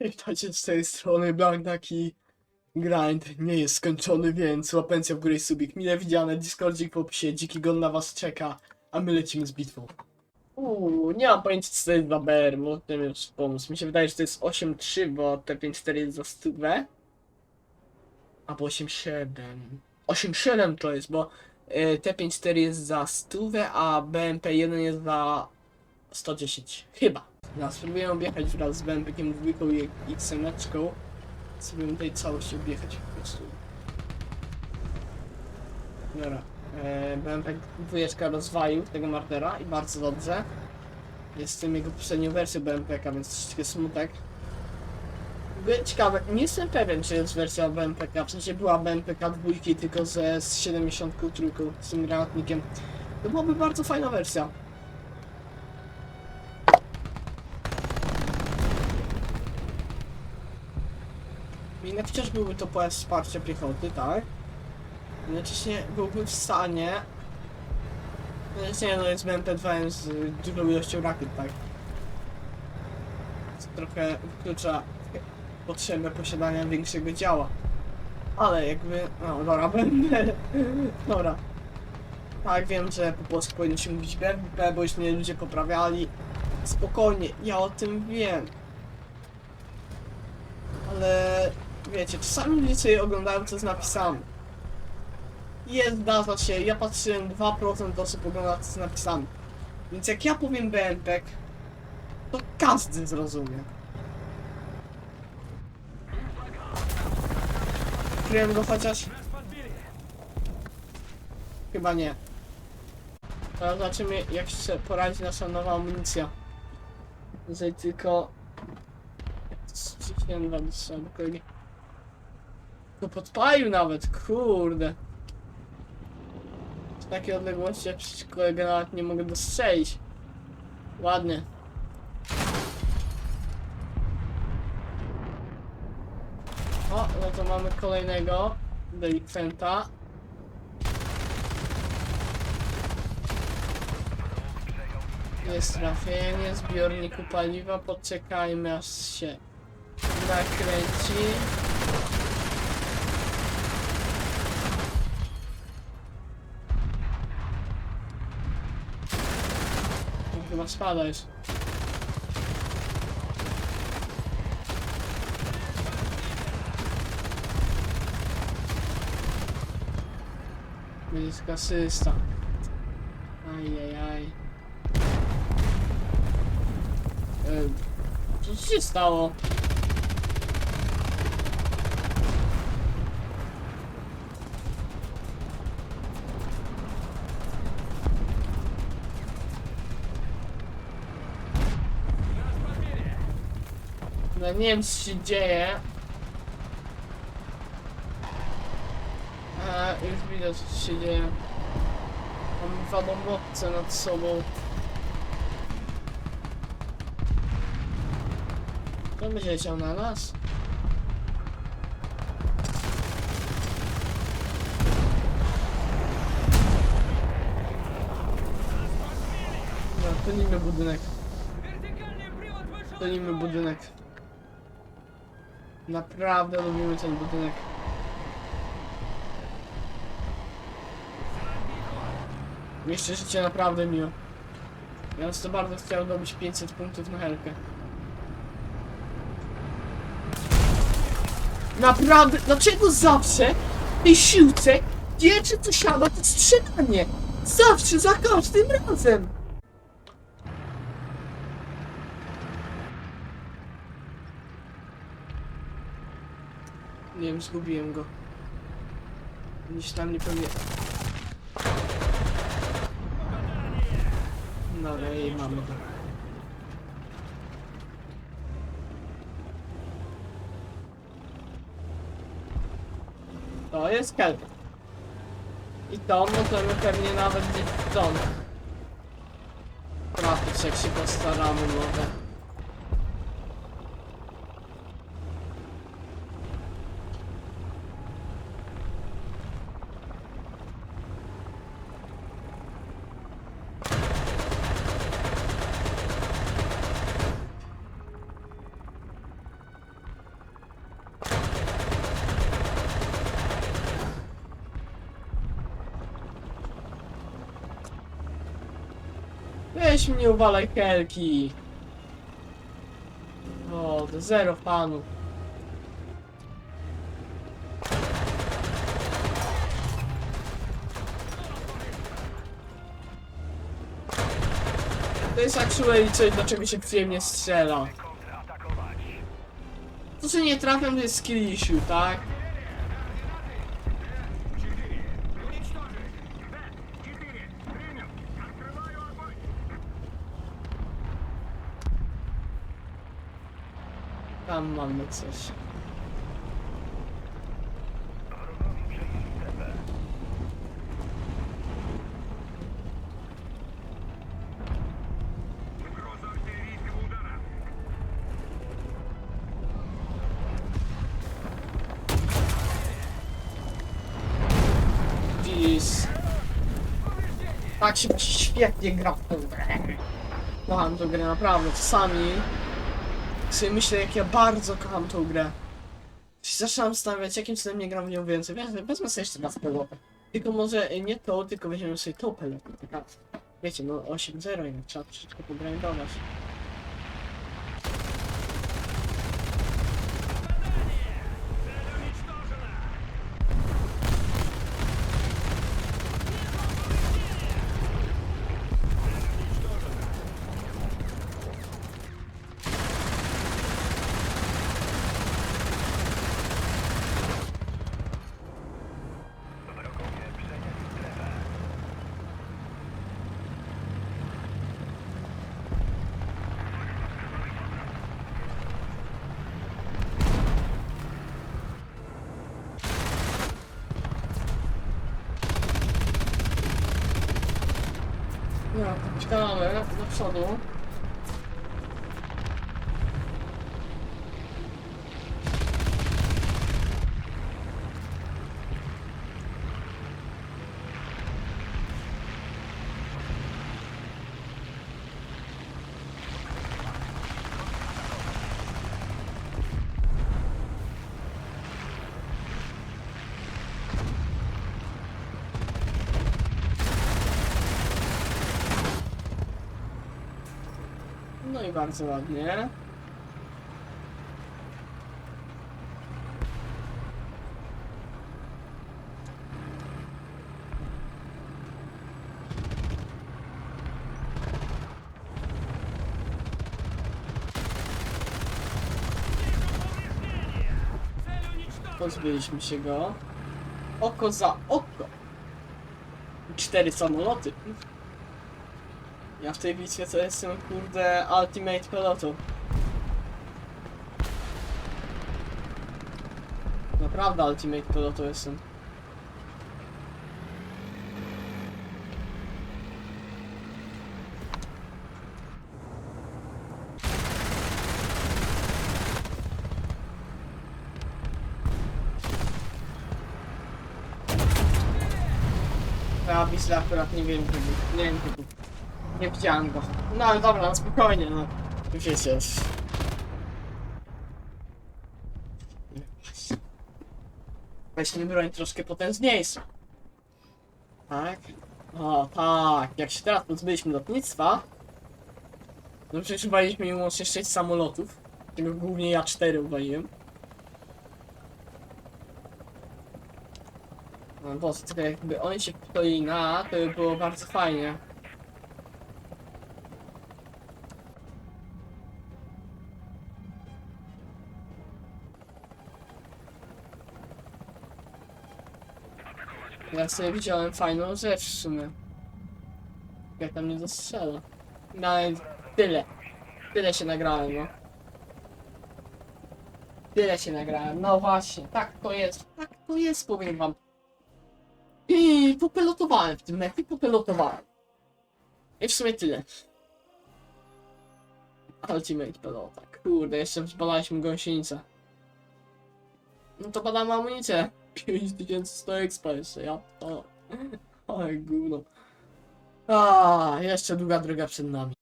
Witajcie z tej strony Blagnaki. Grind nie jest skończony, więc łapencja w górę i subik. Mile widziane, Discordzik w opisie, dziki gon na was czeka, a my lecimy z bitwą. Uuu, nie mam pojęcia co to jest 2BR, mógłbym mi pomóc. Mi się wydaje, że to jest 8.3, bo T54 jest za 100 Albo 8.7. 8.7 to jest, bo y, T54 jest za 100, a BMP1 jest za 110. Chyba. Ja spróbuję objechać wraz z BMP-kiem dwójką i XM-eczką. Spróbuję tej całość objechać po prostu. Dobra. E, BMP dwójeczka rozwalił tego martera i bardzo dobrze. Jestem jego poprzednią wersją BMP-ka, więc troszeczkę smutek. Ciekawe, nie jestem pewien, czy jest wersja BMP-ka, w sensie była BMP-ka dwójki, tylko ze z 73 z tym granatnikiem. To byłaby bardzo fajna wersja. Inne przecież byłby to pojazd wsparcia piechoty, tak? Jednocześnie byłby w stanie... Jednocześnie no jest BMP-2 z dużą ilością rakiet, tak? Co trochę wyklucza potrzebę posiadania większego działa. Ale jakby... No dobra, będę... Dobra. Tak, wiem, że po polsku powinno się mówić BMP, bo już mnie ludzie poprawiali. Spokojnie, ja o tym wiem. Ale wiecie, czasami ludzie sobie oglądają co jest napisane. Jest, zdarza się, ja patrzyłem 2% osób ogląda co jest napisane. Więc jak ja powiem BMPek, to każdy zrozumie. Kryłem go chociaż? Chyba nie. Teraz zobaczymy jak się poradzi nasza nowa amunicja. Tutaj tylko... Ściśniłem wam spokojnie. To podpalił nawet, kurde. Z takiej odległości jak przecież kolega nawet nie mogę dostrzelić. Ładnie. O, no to mamy kolejnego delikwenta. Jest trafienie zbiorniku paliwa, poczekajmy aż się nakręci. On chyba spada już. Bliska asysta. Ajajaj. E, Co się stało? No nie wiem co się dzieje. A, już widać co się dzieje. Mam dwa bombowce nad sobą. Kto będzie leciał na nas? No, tonimy budynek. Tonimy budynek. Naprawdę lubimy ten budynek. Jeszcze życie naprawdę miło. Ja to bardzo chciał dobić 500 punktów na helkę. Naprawdę, dlaczego zawsze w tej siłce pierwsze co siada to strzelanie? Zawsze, za każdym razem! Nie wiem, zgubiłem go. Gdzieś tam nie pewnie... Dobra, i mamy go. To jest kelp. I to możemy pewnie nawet gdzieś stąd. Trafić jak się postaramy może. Weź mnie uwalaj helki. O, to zero panu. To jest actually coś, do czego się przyjemnie strzela. To, że nie trafiam, to jest skill issue, tak? Tam mamy coś. Tak się świetnie gra w tę grę. Kocham tę grę naprawdę. Czasami sobie myślę, jak ja bardzo kocham tą grę. Się Zaczynam stawiać, jakim cudem nie gram w nią więcej. Wezmę, wezmę sobie jeszcze raz pelotę. Tylko może nie tą, tylko weźmiemy sobie tą pelotę. Wiecie, no 8-0 jednak trzeba troszeczkę pogrindować. No, czekamy do przodu. Bardzo ładnie. Pozbyliśmy się go. Oko za oko. Cztery samoloty. Ja w tej bitwie to jestem kurde ultimate pilotu. Naprawdę ultimate pilotu jestem. Wisla akurat nie wiem. Nie wiem, gdzie był. Nie widziałem go. No ale dobra, no spokojnie, no. Wiecie. Weźmy broń troszkę potężniejszą. Tak? O, tak. Jak się teraz pozbyliśmy lotnictwa, no przecież uwaliśmy im łącznie 6 samolotów. Czego głównie ja 4 uwaliłem. No Boże, tylko jakby oni się wkroili na, to by było bardzo fajnie. Ja sobie widziałem fajną rzecz w sumie. Jak tam nie dostrzela. Nawet tyle. Tyle się nagrałem, no. Tyle się nagrałem, no właśnie, tak to jest, tak to jest, powiem wam. I popelotowałem w tym meczu, popelotowałem. I w sumie tyle. Ultimate pelota, kurde, jeszcze zbadaliśmy gąsienicę. No to badamy amunicję. 5100 expa jeszcze, ja to... Oj, gówno. A, jeszcze długa droga przed nami.